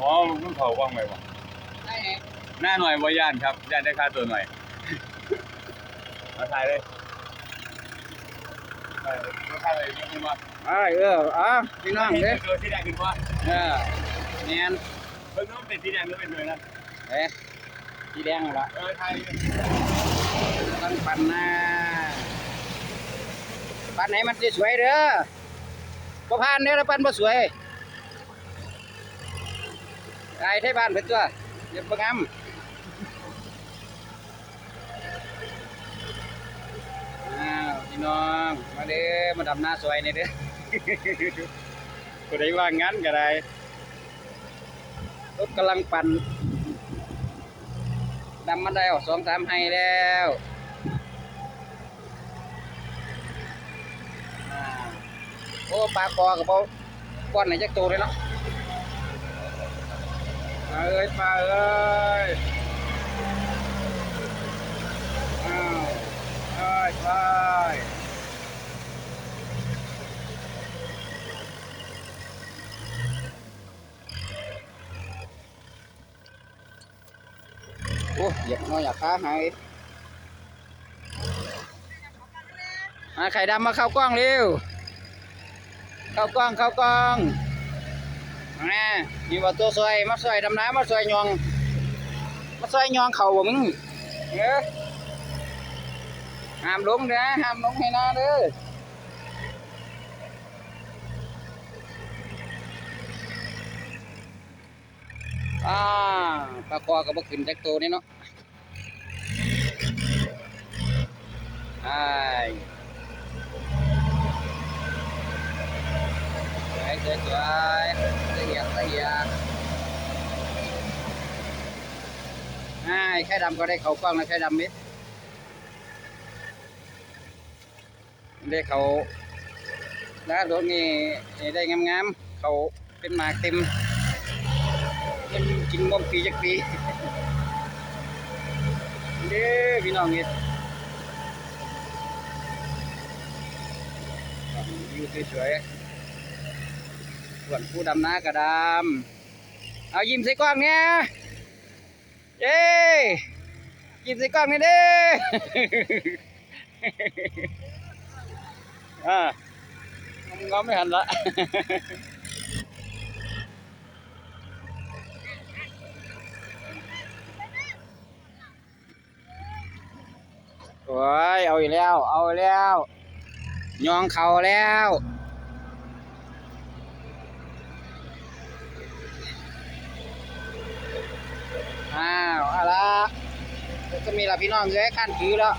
อ๋อมันเผาว่างไหมวะได้ไงหน้าหน่อยว่าย่านครับย่านได้ค่าตัวหน่อย มาถ่ายเลยถ่ายเลยมาถ่ายเลยยกขึ้นมาเอ้ยเอออะพี่น้องเด้อเออสีแดงขึ้นมาเออแมนเพิ่งต้องเป็นสีแดงหรือเป็นเลยนะเอ๊ะสีแดงละเออถ่ายต้องปั่นนะปั่นไหนมันจะสวยเด้อบ่ผ่านเด้อแล้วปั่นบ่สวย ไอ้ไทยบ้านเพิ่นตัวเดี๋ยวบ่งามอ้าวพี่น้องมาเด้อมาดำหน้าสวยนี่เด้อก็ได้ว่างั้นก็ได้รถกำลังปั่นดำมาได้ออกสองสามไฮแล้วโอ้ปลาคอกับเบาก้อนไหนจักตัวเลยเนาะาเอ้ยปลาเอ้ยอ้าวเอ้ยไปโอ้เหยียบน้อยอยากขาหายมาไข่ดำมาเข้ากล้องเร็ว เข้ากล้องเข้ากล้อง นะนี่ว่าตัวซอยมาซอยดำน้ำมาซอยยองมาซอยยองเข่าบ่มึงเออห้ามลงเด้อห้ามลงให้นาเด้ออ่าปลาคอก็บ่ขึ้นจักตัวนี่เนาะไอ้สวยสวย อียดละเอียดไอ้ไข่ดำก็ได้เขากล้องแล้วไข่ดำมิดได้เขาแล้วรถนี่ได้งามๆเขาเป็นหมากเต็มมันกินบ่มปีจักปีเด้อพี่น้องเฮ็ดอยู่สวยๆ ส่วนผู้ดำน้ากระดำเอายิ้มใส่กล้องเนี่ยเย้ยิ้มใส่กล้องเนี่ยเด้ออ่างอมไม่หันละโอ้ยเอาอีกแล้ว เอาอีกแล้ว ยองเข่าแล้ว จะมีละพี่น้องเลยขั้นถือแล้ว